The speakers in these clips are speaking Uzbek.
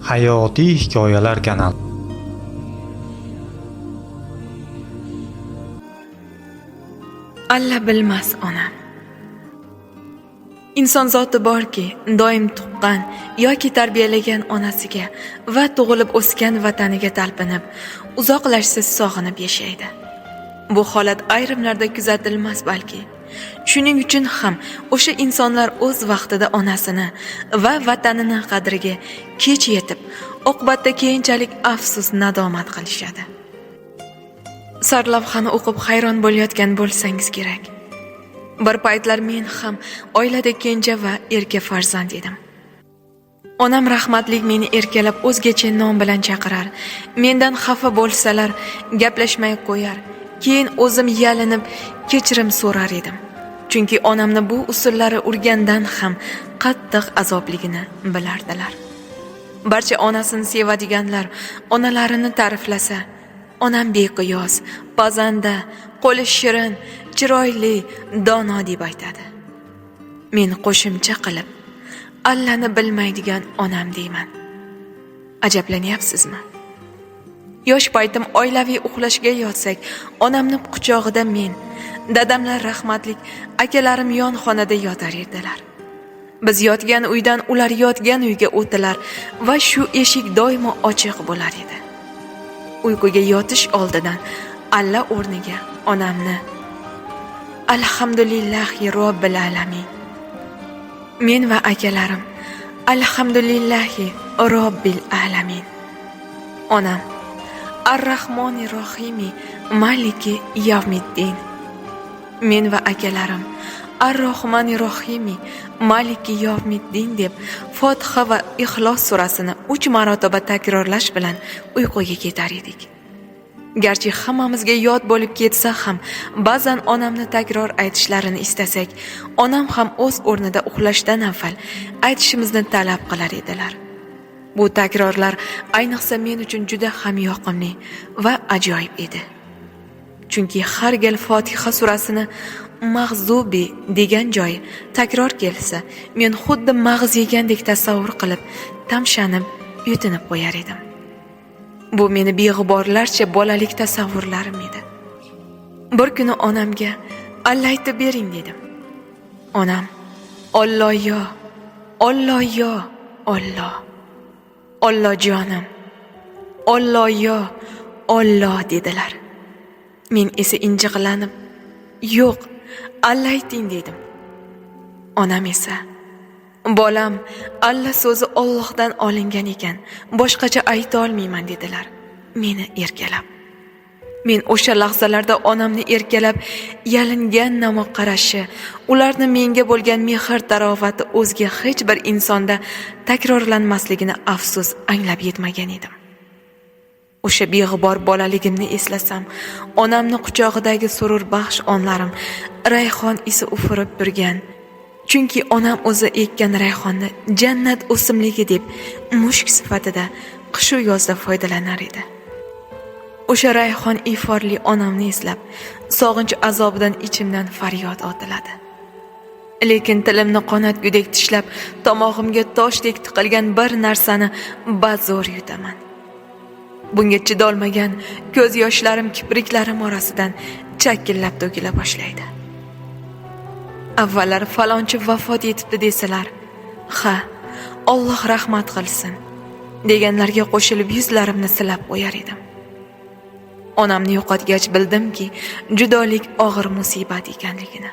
Hayotiy hikoyalar kanali. alla bilmas onam inson zoti borki doim tuqqan yoki tarbiyalagan onasiga va tug'ilib o'sgan vataniga talpinib uzoqlashsiz sog'inib yashaydi bu holat ayrimlarda kuzatilmas balki shuning uchun ham o'sha insonlar o'z vaqtida onasini va vatanini qadriga kech yetib oqibatda keyinchalik afsus nadomat qilishadi. Sarlavhani o'qib hayron bo'layotgan bo'lsangiz kerak. Bir paytlar men ham oilada kenja va erka farzand edim. Onam rahmatlik meni erkalab o'zgacha nom bilan chaqirar. Mendan xafa bo'lsalar gaplashmay qo'yar. Keyin o'zim yalinib kechirim so'rar edim. Chunki onamni bu usullari urgandan ham qattiq azobligini bilardilar. Barcha onasini sevadiganlar onalarini ta'riflasa onam beqiyos pazanda qo'li shirin chiroyli dono deb aytadi. Men qo'shimcha qilib allani bilmaydigan onam deyman. Ajablanyapsizmi? Yosh paytim oilaviy uxlashga yotsak onamni quchog'ida men dadamlar rahmatlik akalarim yon xonada yotar edilar. Biz yotgan uydan ular yotgan uyga o'tilar va shu eshik doimo ochiq bo'lar edi. Uyquga yotish oldidan alla o'rniga onamni alhamdulillahi robbil alamin. Men va akalarim alhamdulillahi robbil alamin. Onam arrahmoni rohimi maliki yavmiddin. Men va akalarim arrohmani rohimi maliki yovmiddin deb fotiha va ixlos surasini uch marotaba takrorlash bilan uyquga ketar edik. Garchi hammamizga yod bo'lib ketsa ham ba'zan onamni takror aytishlarini istasak onam ham o'z o'rnida uxlashdan avval aytishimizni talab qilar edilar. Bu takrorlar ayniqsa men uchun juda ham yoqimli va ajoyib edi. Chunki har gal fotiha surasini mag'zubi degan joyi takror kelsa men xuddi mag'iz yegandek tasavvur qilib tamshanib yutinib qo'yar edim. Bu meni beg'uborlarcha bolalik tasavvurlarim edi. Bir kuni onamga alla aytib bering dedim. Onam olloyo yo olloh yo jonim. Olloh yo olloh dedilar. Men esa injiqlanib yo'q alla ayting dedim. Onam esa bolam alla so'zi ollohdan olingan ekan boshqacha ayta olmayman dedilar. Meni erkalab. Men o'sha lahzalarda onamni erkalab yalingan namo qarashi ularni menga bo'lgan mehr tarovati o'zga hech bir insonda takrorlanmasligini afsus anglab yetmagan edim. O'sha beg'ubor bolaligimni eslasam onamni quchog'idagi surur baxsh onlarim rayhon isi ufurib turgan. Chunki onam o'zi ekkan rayhonni jannat o'simligi deb mushk sifatida qishu yozda foydalanar edi. O'sha rayhon iforli onamni eslab sog'inch azobidan ichimdan faryod otiladi. Lekin tilimni qonatgudek tishlab tomog'imga toshdek tiqilgan bir narsani bazo'r yutaman. Bunga chidolmagan ko'z yoshlarim kipriklarim orasidan chakillab to'kila boshlaydi. Avvallari falonchi vafot etibdi desalar ha Alloh rahmat qilsin deganlarga qo'shilib yuzlarimni silab qo'yar edim. Onamni yo'qotgach bildimki judolik og'ir musibat ekanligini.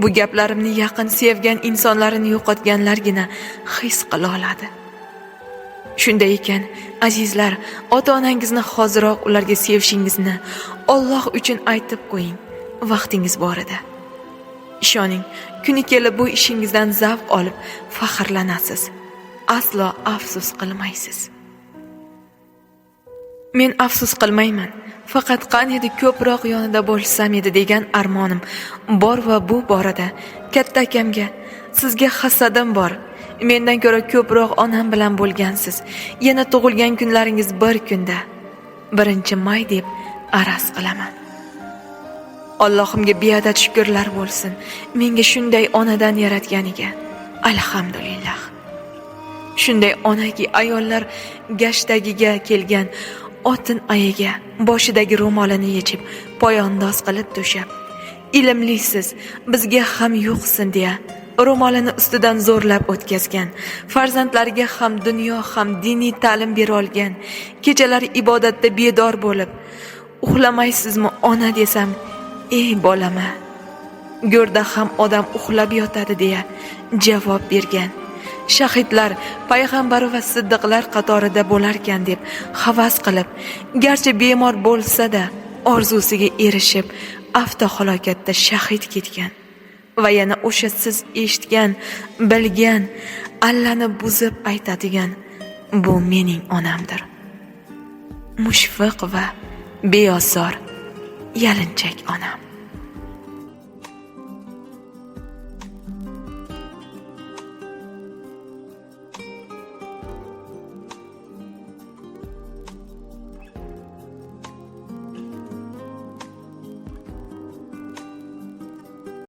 Bu gaplarimni yaqin sevgan insonlarini yo'qotganlargina his qila oladi. Shunday ekan azizlar ota onangizni hoziroq ularga sevishingizni Alloh uchun aytib qo'ying vaqtingiz borida ishoning kuni kelib bu ishingizdan zavq olib faxrlanasiz. Aslo afsus qilmaysiz. Men afsus qilmayman. Faqat qaniydi ko'proq yonida bo'lsam edi degan armonim bor va bu borada. Katta akamga sizga hasadim bor. Mendan ko'ra ko'proq onam bilan bo'lgansiz. Yana tug'ilgan kunlaringiz bir kunda. Birinchi may deb araz qilaman. Allohimga beadad shukurlar bo'lsin. Menga shunday onadan yaratganiga. Alhamdulillah. Shunday onaki ayollar gashtagiga kelgan otin oyiga boshidagi ro'molini yechib poyandoz qilib to'shab ilmlisiz bizga ham yo'qsin deya ro'molini ustidan zo'rlab o'tkazgan. Farzandlariga ham dunyo ham diniy ta'lim bera olgan. Kechalari ibodatda bedor bo'lib uxlamaysizmi ona desam ey bolama go'rda ham odam uxlab yotadi deya javob bergan. Shahidlar payg'ambar va siddiqlar qatorida bo'larkan deb havas qilib garchi bemor bo'lsa-da orzusiga erishib avtohalokatda shahid ketgan. Va yana o'sha siz eshitgan bilgan allani buzib aytadigan bu mening onamdir. Mushfiq va beozor yalinchak onam.